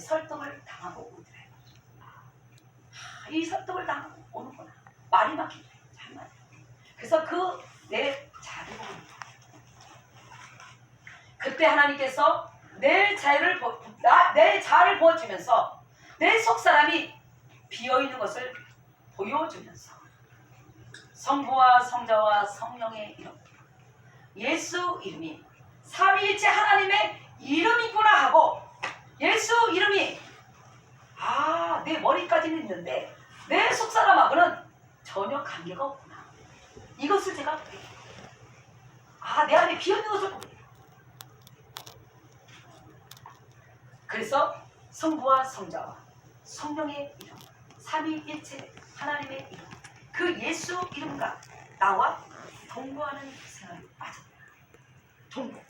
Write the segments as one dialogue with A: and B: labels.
A: 설득을 당하고 오더래. 아, 이 설득을 당하고 오는구나. 말이 막히네. 참 말이야. 그래서 그내 거야. 그때 하나님께서 내 자를 보, 나, 내 자를 보여주면서 내 속 사람이 비어 있는 것을 보여주면서 성부와 성자와 성령의 이름 예수 이름이 삼위일체 하나님의 이름이구나 하고 예수 이름이 아 내 머리까지는 있는데 내 속사람하고는 전혀 관계가 없구나 이것을 제가 보게 아내 안에 비어있는 것을 보게. 그래서 성부와 성자와 성령의 이름 삼위일체 하나님의 이름 그 예수 이름과 나와 동거하는 생활이 빠졌다. 동거.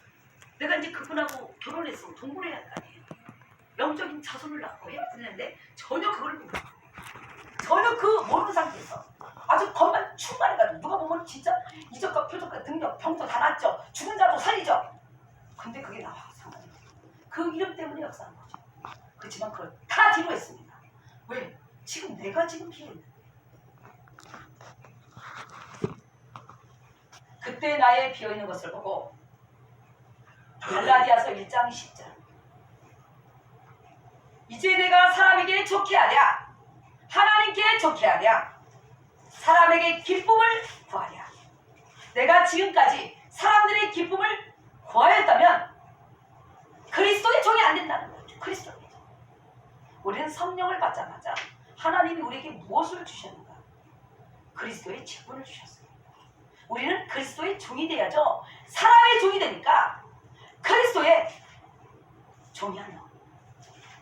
A: 내가 이제 그분하고 결혼했으면 동거를 해야 할 거 아니에요. 영적인 자손을 낳고 되는데 전혀 그걸 모르고 전혀 그 모르는 상태에서 아주 겉만 충만해가지고 누가 보면 진짜 이적과 표적과 능력 병도 다 났죠. 죽은 자도 살리죠. 근데 그게 나와 상관이. 그 이름 때문에 역사한 거죠. 그렇지만 그걸 다 뒤로 했습니다. 왜? 지금 내가 지금 피했는데 그때 나의 비어있는 것을 보고 갈라디아서 1장 10절 이제 내가 사람에게 좋게 하랴. 하나님께 좋게 하랴. 사람에게 기쁨을 구하랴. 내가 지금까지 사람들의 기쁨을 구하였다면 그리스도의 종이 안 된다는 거죠. 그리스도의 종 우리는 성령을 받자마자 하나님이 우리에게 무엇을 주셨는가? 그리스도의 직분을 주셨어요 우리는 그리스도의 종이 돼야죠. 사람의 종이 되니까 그리스도의 종이 아니야.